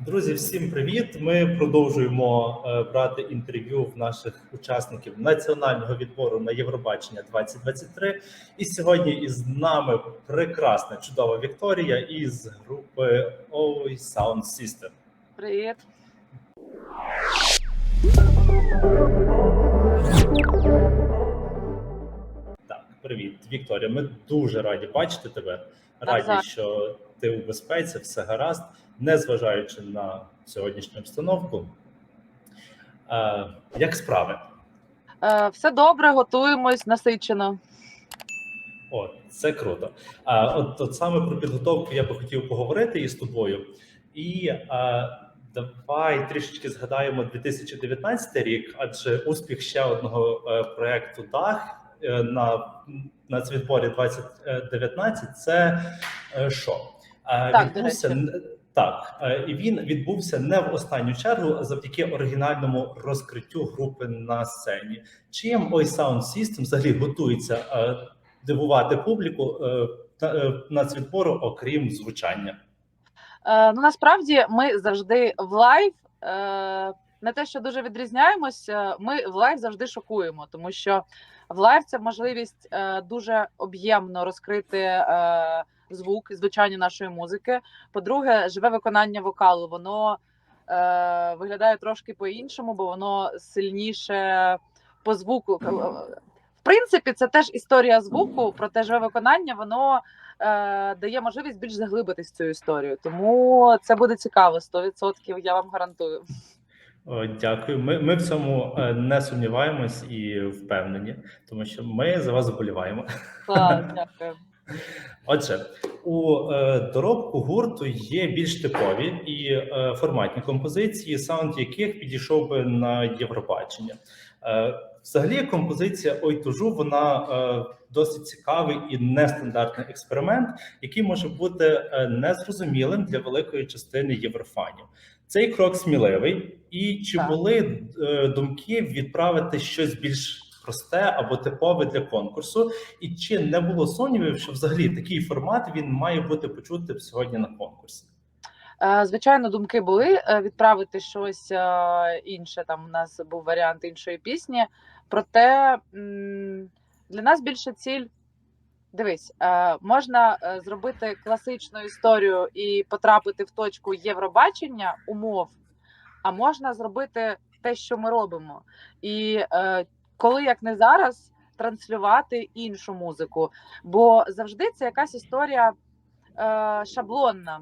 Друзі, всім привіт! Ми продовжуємо е, брати інтерв'ю в наших учасників національного відбору на Євробачення 2023. І сьогодні із нами прекрасна чудова Вікторія із групи Ой Sound System. Привіт. Так, привіт, Вікторія. Ми дуже раді бачити тебе. Раді, що ти у безпеці, все гаразд, незважаючи на сьогоднішню обстановку. Е, як справи? Е, все добре, готуємось насичено. О, це круто. А от, от саме про підготовку я би хотів поговорити із тобою. І а, давай трішечки згадаємо 2019 рік, адже успіх ще одного е, проекту Дах е, на нацвідборі 2019 це е, що? Е, Так, відбувся так, е, і він відбувся не в останню чергу, а завдяки оригінальному розкриттю групи на сцені. Чим ой Sound System взагалі готується е, дивувати публіку е, на- нацвідбору, окрім звучання? Ну насправді ми завжди в лайв. Не те, що дуже відрізняємося, ми в лайв завжди шокуємо, тому що в лайв це можливість дуже об'ємно розкрити звук, звучання нашої музики. По-друге, живе виконання вокалу, воно е, виглядає трошки по-іншому, бо воно сильніше по звуку. В принципі, це теж історія звуку, проте живе виконання, воно е, дає можливість більш заглибитись в цю історію. Тому це буде цікаво, 100% я вам гарантую. О, дякую. Ми, ми в цьому е, не сумніваємось і впевнені, тому що ми за вас заболіваємо. Клас, дякую. Отже, у е, доробку гурту є більш типові і е, форматні композиції, саунд яких підійшов би на Євробачення. Е, взагалі, композиція Ой тужу вона е, досить цікавий і нестандартний експеримент, який може бути незрозумілим для великої частини єврофанів. Цей крок сміливий, і чи Так. були е, думки відправити щось більш просте або типове для конкурсу? І чи не було сумнівів, що взагалі такий формат він має бути почутим сьогодні на конкурсі? Е, Звичайно, думки були е, відправити щось е, інше. Там у нас був варіант іншої пісні. Проте для нас більше ціль. Дивись, можна зробити класичну історію і потрапити в точку Євробачення умов, а можна зробити те, що ми робимо. І коли як не зараз, транслювати іншу музику. Бо завжди це якась історія е, шаблонна.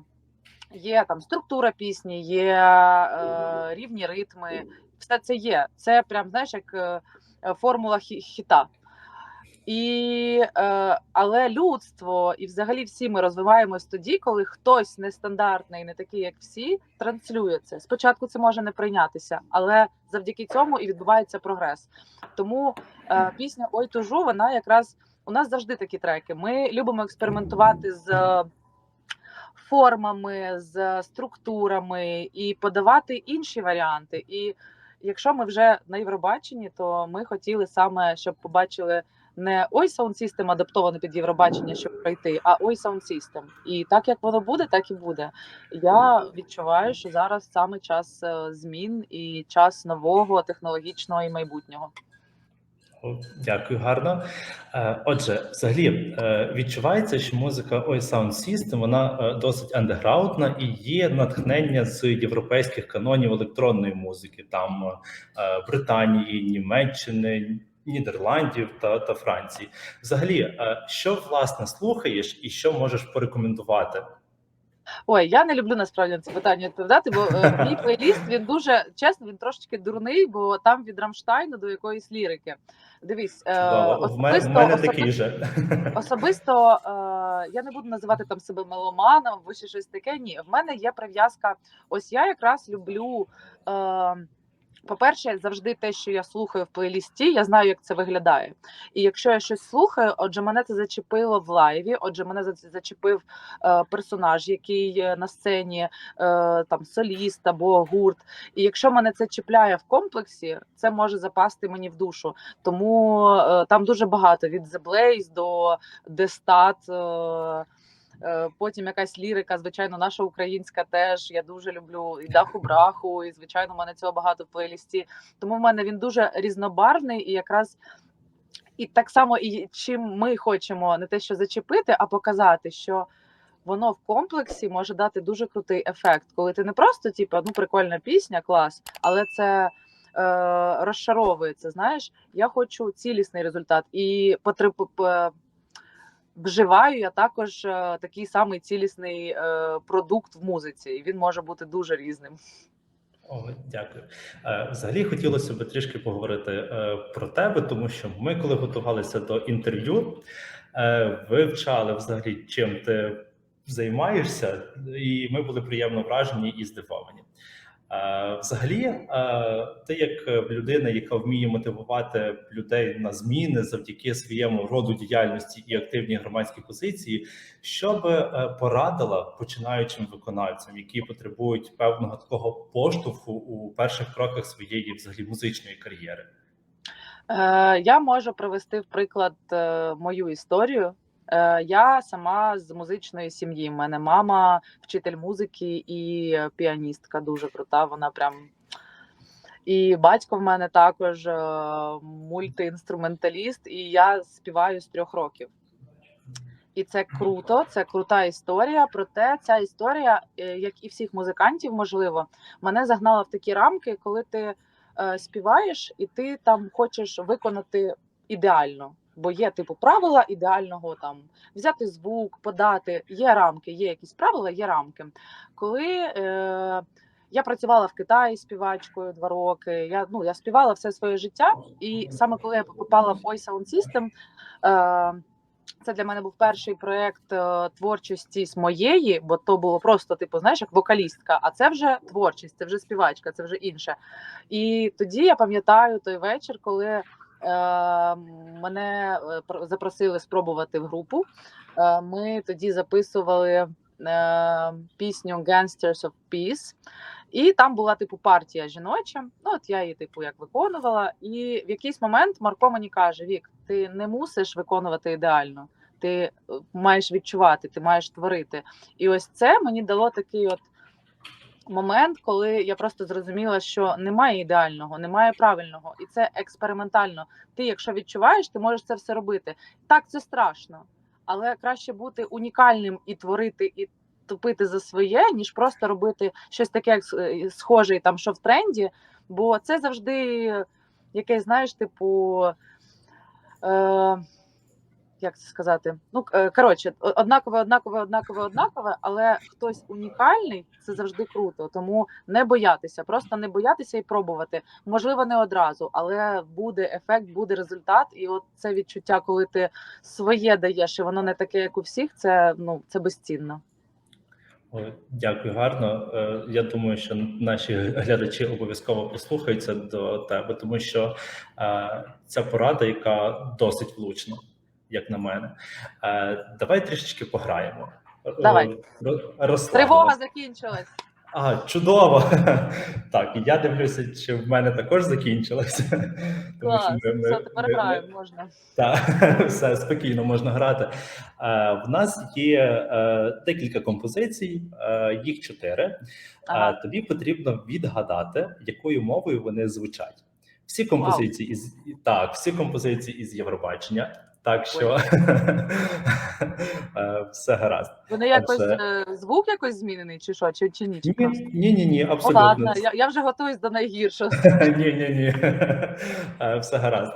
Є там структура пісні, є е, рівні ритми. Все це є. Це прям знаєш, як е, формула хі- хіта. І, е, але людство і взагалі всі ми розвиваємось тоді, коли хтось нестандартний, не такий, як всі, транслює це. Спочатку це може не прийнятися, але завдяки цьому і відбувається прогрес. Тому е, пісня Ой тужу, вона якраз у нас завжди такі треки. Ми любимо експериментувати з е, формами, з структурами і подавати інші варіанти. І якщо ми вже на Євробаченні, то ми хотіли саме, щоб побачили не ой Sound System адаптований під Євробачення, щоб пройти, а ой Sound System. І так як воно буде, так і буде. Я відчуваю, що зараз саме час е, змін і час нового технологічного і майбутнього. Дякую, гарно. Е, Отже, взагалі е, відчувається, що музика Ой Sound System вона досить андеграундна і є натхнення з європейських канонів електронної музики, там Британії, Німеччини, Нідерландів та, та Франції. Взагалі, е, що власне слухаєш і що можеш порекомендувати? Ой, я не люблю насправді на це питання відповідати, бо е, мій плейліст він дуже чесно, він трошечки дурний, бо там від Рамштайну до якоїсь лірики. Дивись, е, Чудово. В мене, в особисто, мене особисто, такий же. особисто е, я не буду називати там себе меломаном, або ще щось таке. Ні, в мене є прив'язка. Ось я якраз люблю. Е, по-перше, завжди те, що я слухаю в плейлісті, я знаю, як це виглядає. І якщо я щось слухаю, отже, мене це зачепило в лайві, отже, мене за- зачепив е, персонаж, який на сцені, е, там соліст або гурт. І якщо мене це чіпляє в комплексі, це може запасти мені в душу. Тому е, там дуже багато від The Blaze до е, е, потім якась лірика, звичайно, наша українська теж. Я дуже люблю і даху браху, і звичайно, в мене цього багато в плейлісті. Тому в мене він дуже різнобарвний і якраз. І так само, і чим ми хочемо не те, що зачепити, а показати, що воно в комплексі може дати дуже крутий ефект, коли ти не просто, типу, ну прикольна пісня, клас, але це е, розшаровується. Знаєш, я хочу цілісний результат і потреб, вживаю я також е, такий самий цілісний е, продукт в музиці, і він може бути дуже різним. О, дякую. Е, Взагалі хотілося б трішки поговорити про тебе, тому що ми, коли готувалися до інтерв'ю, вивчали взагалі, чим ти займаєшся, і ми були приємно вражені і здивовані. Е, Взагалі, е, ти як е, людина, яка вміє мотивувати людей на зміни завдяки своєму роду діяльності і активній громадській позиції, що би порадила починаючим виконавцям, які потребують певного такого поштовху у перших кроках своєї взагалі музичної кар'єри? Я можу привести в приклад мою історію. Е, я сама з музичної сім'ї. У мене мама вчитель музики і піаністка дуже крута. Вона прям. І батько в мене також е, мультиінструменталіст, і я співаю з трьох років. І це круто, це крута історія. Проте ця історія, е, як і всіх музикантів, можливо, мене загнала в такі рамки, коли ти е, співаєш, і ти там хочеш виконати ідеально. Бо є типу правила ідеального там взяти звук, подати. Є рамки, є якісь правила, є рамки. Коли е, я працювала в Китаї співачкою два роки, я ну я співала все своє життя, і саме коли я попала в Oi Sound System, е, це для мене був перший проєкт е, творчості з моєї, бо то було просто, типу, знаєш, як вокалістка, а це вже творчість, це вже співачка, це вже інше. І тоді я пам'ятаю той вечір, коли мене е, про- запросили спробувати в групу. Е, ми тоді записували е, пісню Gangsters of Peace. І там була типу партія жіноча. Ну от я її, типу, як виконувала. І в якийсь момент Марко мені каже: Вік, ти не мусиш виконувати ідеально. Ти е, маєш відчувати, ти маєш творити. І ось це мені дало такий от момент, коли я просто зрозуміла, що немає ідеального, немає правильного, і це експериментально. Ти, якщо відчуваєш, ти можеш це все робити. Так, це страшно, але краще бути унікальним і творити, і топити за своє, ніж просто робити щось таке, як е, схоже, там що в тренді. Бо це завжди якесь, знаєш, типу. Е, як це сказати? Ну е, коротше, однакове, однакове, однакове, однакове, але хтось унікальний це завжди круто. Тому не боятися, просто не боятися і пробувати. Можливо, не одразу, але буде ефект, буде результат. І от це відчуття, коли ти своє даєш, і воно не таке, як у всіх, це ну це безцінно. Дякую, гарно. Е, Я думаю, що наші глядачі обов'язково послухаються до тебе, тому що е, ця порада, яка досить влучна, як на мене. Е, Давай трішечки пограємо. Давай. Е. Тривога закінчилась. А, чудово. Так, і я дивлюся, чи в мене також закінчилося. Тому що ми- ми- все, тепер ми- граємо, можна. Так, все спокійно можна грати. Е, В нас є е, декілька композицій, е, їх чотири. Е, Ага. Тобі потрібно відгадати, якою мовою вони звучать. Всі композиції із так, всі композиції із Євробачення. Так що е, все гаразд. Вони якось е, звук якось змінений, чи що, чи, чи ні? Чи Ні, ні, ні, ні, Ну, абсолютно. ладно, я, я вже готуюсь до найгіршого. Ні, ні, ні. Е, Все гаразд.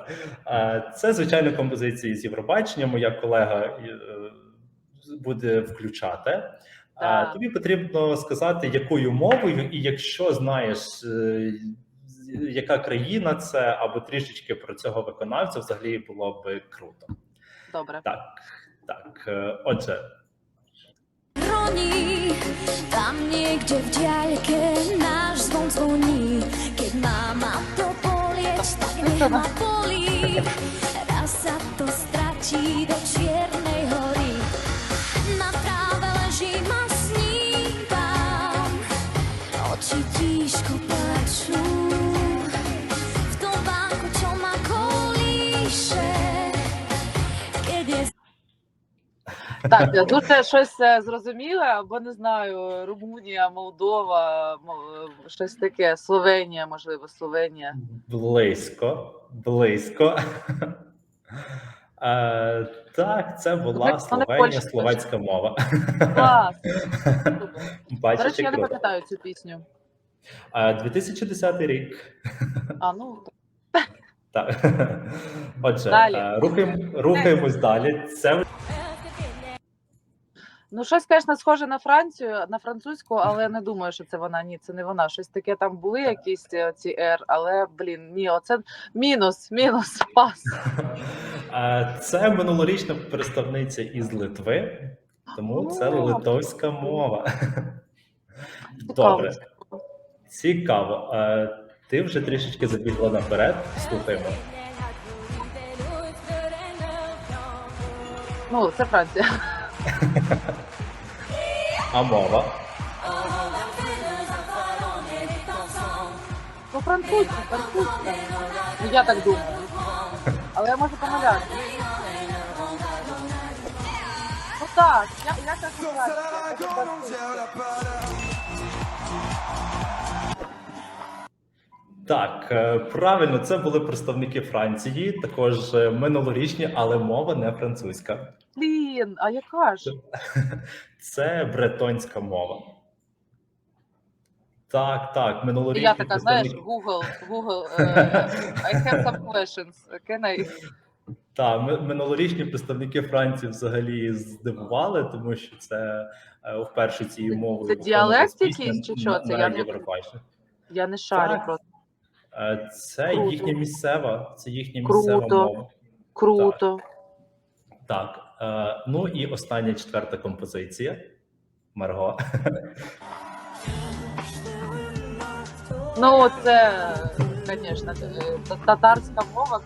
Це звичайно композиції з Євробачення. Моя колега буде включати. Тобі потрібно сказати, якою мовою, і якщо знаєш, яка країна це, або трішечки про цього виконавця, взагалі було би круто. Добре. Так, е, Отже, tam. Keď mama to polieť, tak nech ma bolí. Raz sa to stratí do čiernej hory. Na tráve ležím a snívam. Oči tížko plačú. V Так, я дуже щось е, зрозуміле, або не знаю, Румунія, Молдова, мо- е, щось таке, Словенія, можливо, Словенія. Близько, близько. Е, так, це була Вони Словенія, словацька мова. Клас! До речі, я не пам'ятаю цю пісню. Е, 2010 рік. А, ну, Так. Отже, рухаємось далі. Це ну щось, звісно, схоже на Францію, на французьку, але я не думаю, що це вона. Ні, це не вона. Щось таке там були якісь е, ці R, але блін, ні, оце мінус, мінус, пас. Е, Це минулорічна представниця із Литви, тому це литовська мова. Цікаво. Добре, цікаво. Е, Ти вже трішечки забігла наперед. Слухаємо. Ну, це Франція. А мова. Ну, французька, французька. Ну, я так думаю. Але я можу помилятися. Ну так, я, я так Так, е, правильно, це були представники Франції, також е, минулорічні, але мова не французька. Блін, а яка ж? Це бретонська мова. Так, так, І я така, знаєш. Google, Google, е, I have some questions. Can I? Так, минулорічні представники Франції взагалі здивували, тому що це е, вперше цією мовою. це діалект якийсь чи що? Це я не-. Я не шарю Так. просто. Е, Це Круто. їхня місцева, це їхня Круто. місцева мова. Круто. Так, е, ну і остання четверта композиція. Марго. Ну, це, звісно, татарська мова.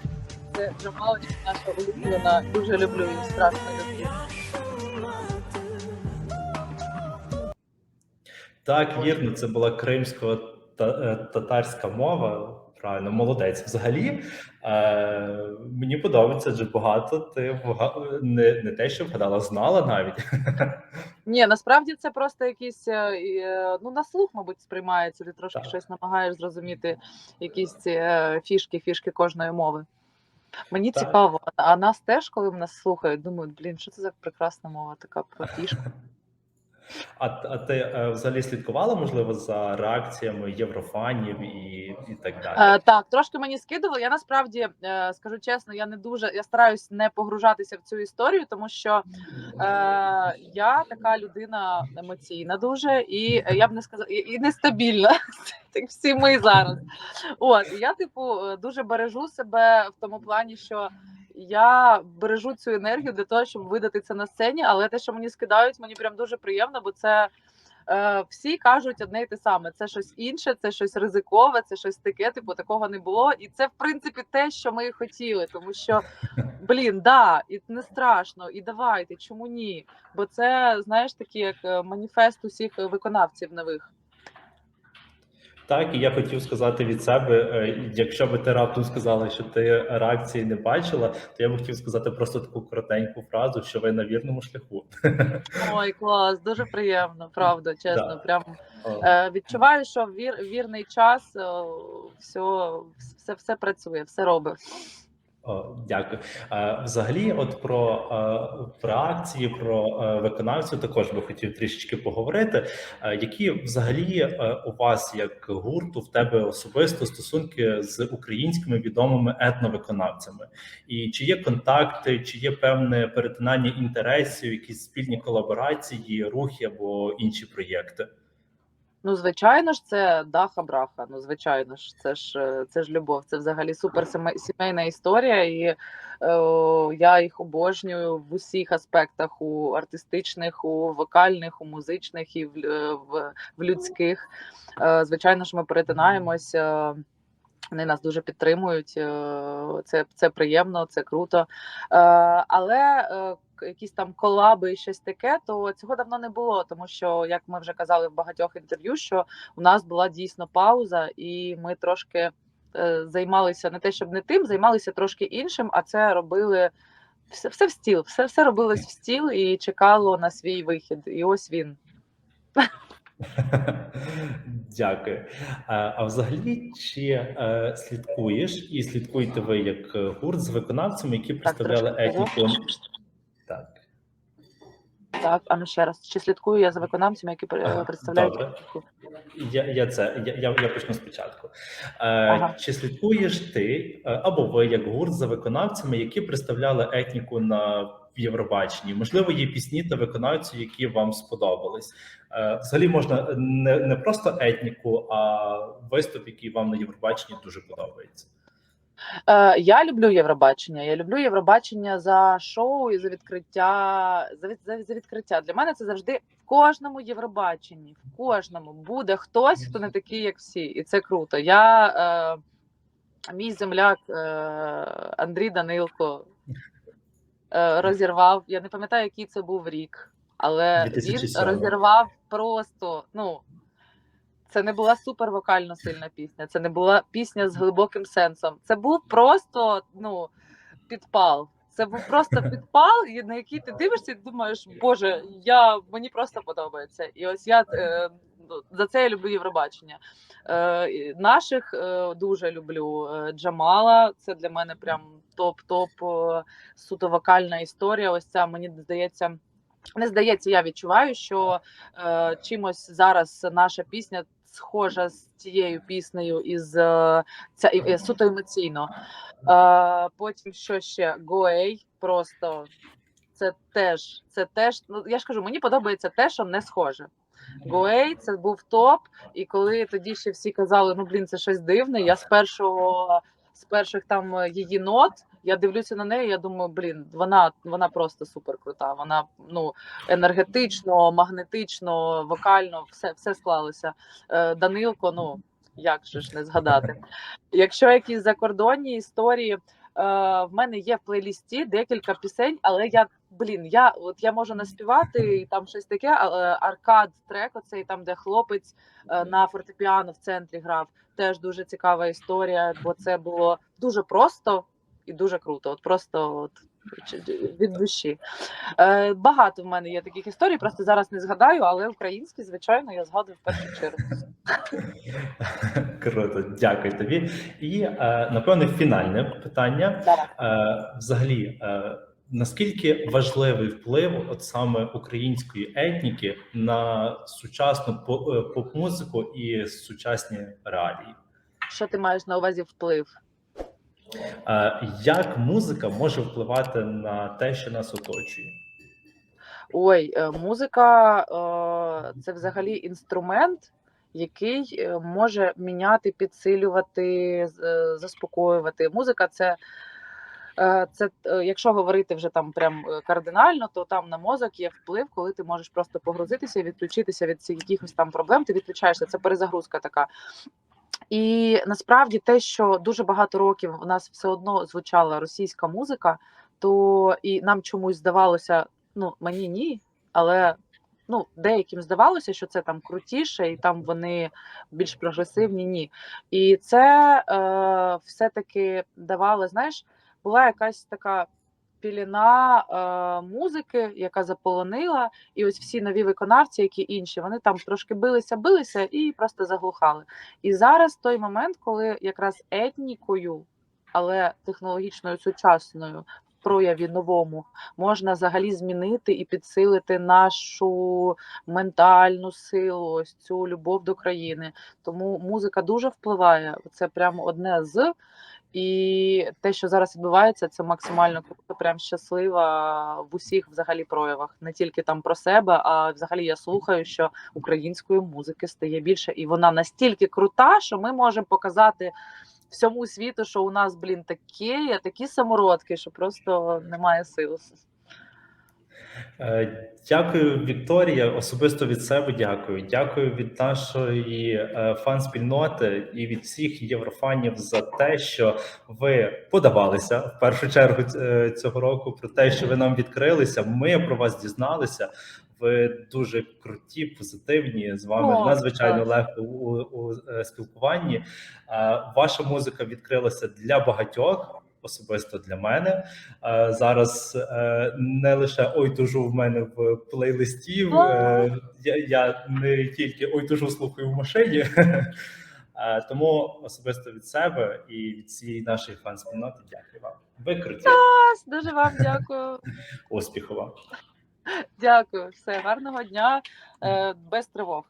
Це Джамалочка наша улюблена. Дуже люблю її, страшно люблю. Так, вірно, це була кримсько-татарська мова. Правильно, молодець. Взагалі, е, мені подобається дуже багато. Ти вга- не, не те, що вгадала, знала навіть. Ні, насправді це просто якісь е, е, ну на слух, мабуть, сприймається. Ти трошки Так. щось намагаєш зрозуміти, якісь ці е, фішки, фішки кожної мови. Мені Так. цікаво, а нас теж, коли нас слухають, думають, блін, що це за прекрасна мова, така про фішку. А, а ти е, взагалі слідкувала, можливо, за реакціями єврофанів і, і так далі? Е, так, трошки мені скидували. Я насправді е, скажу чесно, я не дуже я стараюсь не погружатися в цю історію, тому що е, я така людина емоційна дуже, і я б не сказала, і, нестабільна. Так всі ми зараз. От я, типу, дуже бережу себе в тому плані, що я бережу цю енергію для того, щоб видати це на сцені. Але те, що мені скидають, мені прям дуже приємно, бо це. Е, всі кажуть одне й те саме: це щось інше, це щось ризикове, це щось таке. Типу такого не було. І це в принципі те, що ми і хотіли, тому що блін, да, і не страшно, і давайте, чому ні? Бо це знаєш такий як е, маніфест усіх виконавців нових. Так, і я хотів сказати від себе, е, якщо би ти раптом сказала, що ти реакції не бачила, то я би хотів сказати просто таку коротеньку фразу, що ви на вірному шляху. Ой, клас, дуже приємно, правда, чесно. Да. Прям е, відчуваю, що в вір, вірний час все, все, все працює, все робить. О, Дякую. Е, Взагалі, от про, про акції, про е, виконавців також би хотів трішечки поговорити. Е, Які взагалі е, у вас, як гурту, в тебе особисто стосунки з українськими відомими етновиконавцями? І чи є контакти, чи є певне перетинання інтересів, якісь спільні колаборації, рухи або інші проєкти? Ну, звичайно ж, це даха браха. Ну, звичайно ж, це ж е, це ж любов. Це взагалі супер сіме- сімейна історія, і е, я їх обожнюю в усіх аспектах: у артистичних, у вокальних, у музичних і в, е, в, в людських. Е, звичайно ж, ми перетинаємось. Вони нас дуже підтримують. е, Це, це приємно, це круто. Е, Але е, якісь там колаби і щось таке, то цього давно не було, тому що, як ми вже казали в багатьох інтерв'ю, що у нас була дійсно пауза, і ми трошки займалися не те, щоб не тим, займалися трошки іншим, а це робили все, все в стіл, все, все робилось в стіл і чекало на свій вихід. І ось він. Дякую. А, взагалі, чи е, слідкуєш і слідкуєте ви як е, гурт з виконавцями, які представляли етніку? Так. Так, а ну ще раз. Чи слідкую я за виконавцями, які представляють? добре. Я, я це я, я, я почну спочатку. Е, Ага. Чи слідкуєш ти е, або ви як гурт за виконавцями, які представляли етніку на Євробаченні? Можливо, є пісні та виконавці, які вам сподобались. Е, Взагалі можна не, не просто етніку, а виступ, який вам на Євробаченні дуже подобається. Е, я люблю Євробачення. Я люблю Євробачення за шоу і за відкриття. За, від- за, за відкриття. Для мене це завжди в кожному Євробаченні, в кожному буде хтось, хто не такий, як всі, і це круто. Я е, мій земляк е, Андрій Данилко е, розірвав. Я не пам'ятаю, який це був рік, але він розірвав просто. Ну це не була супервокально сильна пісня. Це не була пісня з глибоким сенсом. Це був просто ну підпал. Це був просто підпал, на який ти дивишся і думаєш, боже, я мені просто подобається. І ось я е, за це я люблю Євробачення. Е, наших е, дуже люблю. Е, Джамала, це для мене прям топ-топ е, суто вокальна історія. Ось ця мені здається. Не здається, я відчуваю, що е, чимось зараз наша пісня схожа з тією піснею із е, ця і суто емоційно. Е, потім що ще? Гоей, просто це теж, це теж. Ну я ж кажу, мені подобається те, що не схоже. Гоей це був топ, і коли тоді ще всі казали, ну блін, це щось дивне. Я з першого з перших там е, її нот. Я дивлюся на неї. Я думаю, блін, вона вона просто супер крута. Вона ну енергетично, магнетично, вокально, все, все склалося. Е, Данилко, ну як же ж не згадати. Якщо якісь закордонні історії, е, в мене є в плейлісті декілька пісень, але я блін, я от я можу наспівати і там щось таке, але аркад трек, оцей там, де хлопець е, на фортепіано в центрі грав. Теж дуже цікава історія, бо це було дуже просто і дуже круто. От просто от від душі. Е, багато в мене є таких історій, просто зараз не згадаю, але українські, звичайно, я згадую в першу чергу. Круто, дякую тобі. І е, напевне фінальне питання. Е, взагалі, е, наскільки важливий вплив от саме української етніки на сучасну е, поп-музику і сучасні реалії? Що ти маєш на увазі вплив? Е, як музика може впливати на те, що нас оточує? Ой, е, музика це взагалі інструмент, який може міняти, підсилювати, заспокоювати. Музика це. Е, Це е, якщо говорити вже там прям е, кардинально, то там на мозок є вплив, коли ти можеш просто погрузитися і відключитися від цих якихось там проблем. Ти відключаєшся. Це перезагрузка така. І насправді те, що дуже багато років у нас все одно звучала російська музика, то і нам чомусь здавалося, ну мені ні, але ну деяким здавалося, що це там крутіше, і там вони більш прогресивні. Ні. І це е, все-таки давало, знаєш, була якась така піліна е, музики, яка заполонила, і ось всі нові виконавці, які інші, вони там трошки билися, билися і просто заглухали. І зараз той момент, коли якраз етнікою, але технологічною сучасною прояві новому можна взагалі змінити і підсилити нашу ментальну силу, ось цю любов до країни. Тому музика дуже впливає. Це прямо одне з. І те, що зараз відбувається, це максимально круто, прям щаслива в усіх взагалі проявах, не тільки там про себе, а взагалі я слухаю, що української музики стає більше, і вона настільки крута, що ми можемо показати всьому світу, що у нас, блін, такі, такі самородки, що просто немає сил. Е, Дякую, Вікторія. Особисто від себе дякую. Дякую від нашої е, фан-спільноти і від всіх єврофанів за те, що ви подавалися в першу чергу е, цього року. Про те, що ви нам відкрилися. Ми про вас дізналися. Ви дуже круті, позитивні. З вами О, надзвичайно так. легко у, у спілкуванні. Ваша музика відкрилася для багатьох. Особисто для мене. Е, Зараз е, не лише ой тужу в мене в плейлисті. е, Я, я не тільки ой тужу слухаю в машині. Тому особисто від себе і від цієї нашої фан-спільноти дякую вам. Ви круті. Дуже вам дякую. Успіху вам. Дякую. Все, гарного дня, без тривог.